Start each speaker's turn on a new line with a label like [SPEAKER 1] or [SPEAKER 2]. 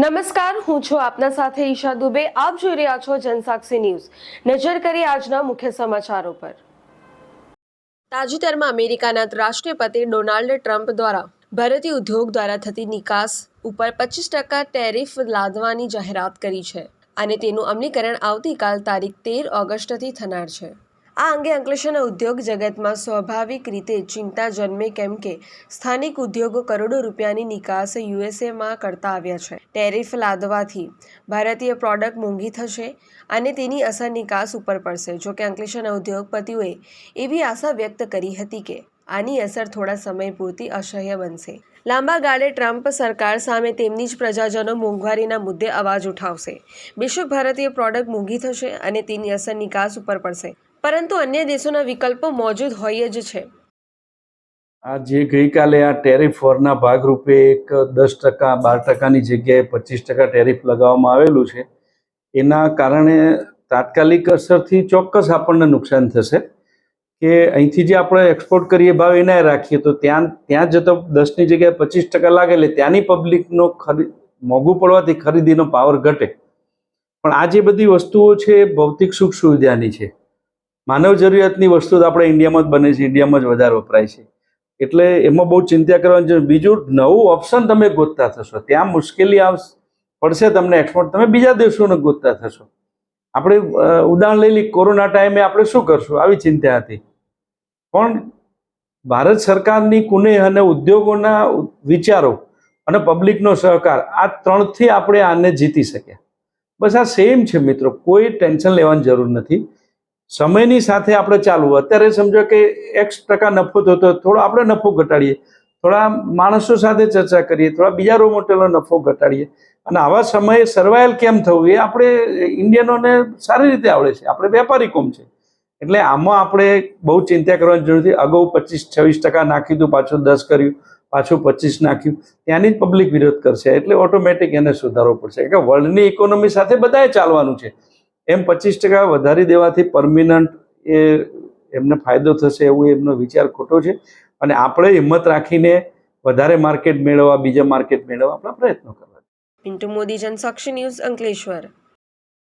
[SPEAKER 1] નમસ્કાર, હું છું આપના સાથે ઈશા દુબે. આપ જોઈ રહ્યા છો જનસાક્ષી ન્યૂઝ. નજર કરી આજના મુખ્ય સમાચારો પર. તાજેતરમાં અમેરિકાના રાષ્ટ્રપતિ ડોનાલ્ડ ટ્રમ્પ દ્વારા ભારતીય ઉદ્યોગ દ્વારા થતી નિકાસ ઉપર પચીસ ટકા ટેરિફ લાદવાની જાહેરાત કરી છે અને તેનું અમલીકરણ આવતીકાલ તારીખ તેર ઓગસ્ટથી થનાર છે. આ અંગે અંકલેશ્વરના ઉદ્યોગ જગતમાં સ્વાભાવિક રીતે ચિંતા જન્મે કેમ કે સ્થાનિક ઉદ્યોગો કરોડો રૂપિયાની નિકાસ યુએસએમાં કરતા આવ્યા છે. ટેરિફ લાદવાથી ભારતીય પ્રોડક્ટ મોંઘી થશે અને તેની અસર નિકાસ ઉપર પડશે. જોકે અંકલેશ્વરના ઉદ્યોગપતિઓએ એવી આશા વ્યક્ત કરી હતી કે આની અસર થોડા સમય પૂરતી અસહ્ય બનશે. લાંબા ગાળે ટ્રમ્પ સરકાર સામે તેમની જ પ્રજાજનો મોંઘવારીના મુદ્દે અવાજ ઉઠાવશે. બેશક ભારતીય પ્રોડક્ટ મોંઘી થશે અને તેની અસર નિકાસ ઉપર પડશે. પરંતુ અન્ય દેશોના વિકલ્પો મોજૂદ હોય જ છે.
[SPEAKER 2] આ જે ગઈકાલે આ ટેરિફ વોરના ભાગરૂપે એક દસ ટકા, બાર ટકાની જગ્યાએ પચીસ ટકા ટેરિફ લગાવવામાં આવેલું છે. એના કારણે તાત્કાલિક અસરથી ચોક્કસ આપણને નુકસાન થશે કે અહીંથી જે આપણે એક્સપોર્ટ કરીએ ભાવ એના રાખીએ તો ત્યાં ત્યાં જતો દસની જગ્યાએ પચીસ ટકા લાગે, એટલે ત્યાંની પબ્લિકનો ખરી, મોંઘું પડવાથી ખરીદીનો પાવર ઘટે. પણ આ જે બધી વસ્તુઓ છે ભૌતિક સુખ સુવિધાની છે. માનવ જરૂરિયાતની વસ્તુ તો આપણે ઇન્ડિયામાં જ બને છે, ઇન્ડિયામાં જ વધારે વપરાય છે. એટલે એમાં બહુ ચિંતા કરવાની જરૂર, બીજું નવું ઓપ્શન તમે ગોતતા થશો. ત્યાં મુશ્કેલી આવશે, પડશે તમને એક્સપોર્ટ તમે બીજા દેશોને ગોતતા થશો. આપણે ઉદાહરણ લઈ કોરોના ટાઈમે આપણે શું કરશું? આવી ચિંતા હતી. પણ ભારત સરકારની કુનેહ અને ઉદ્યોગોના વિચારો અને પબ્લિકનો સહકાર, આ ત્રણથી આપણે આને જીતી શક્યા. બસ આ સેમ છે મિત્રો, કોઈ ટેન્શન લેવાની જરૂર નથી. સમયની સાથે આપણે ચાલવું અત્યારે સમજો કે એક્સ ટકા નફો થતો, થોડો આપણે નફો ઘટાડીએ. થોડા માણસો સાથે ચર્ચા કરીએ, થોડા બીજા રો મોટેલો નફો ઘટાડીએ. અને આવા સમયે સર્વાઈવ કેમ થવું એ આપણે ઇન્ડિયનોને સારી રીતે આવડે છે. આપણે વેપારી કોમ છે? એટલે આમાં આપણે બહુ ચિંતા કરવાની જરૂર નથી. અગાઉ પચીસ, છવ્વીસ ટકા નાખી હતું, પાછું દસ કર્યું, પાછું પચીસ નાખ્યું. ત્યાંની જ પબ્લિક વિરોધ કરશે. એટલે ઓટોમેટિક એને સુધારવો પડશે. કે વર્લ્ડની ઇકોનોમી સાથે બધાએ ચાલવાનું છે. એમ પચીસ ટકા વધારી દેવાથી પરમિનન્ટ એ એમને ફાયદો થશે એવું એમનો વિચાર ખોટો છે. અને આપણે હિંમત રાખીને વધારે માર્કેટ મેળવવા, બીજા માર્કેટ મેળવવા આપણા પ્રયત્નો કરવા.
[SPEAKER 1] પિન્ટુ મોદી, જનસાક્ષી ન્યૂઝ અંકલેશ્વર.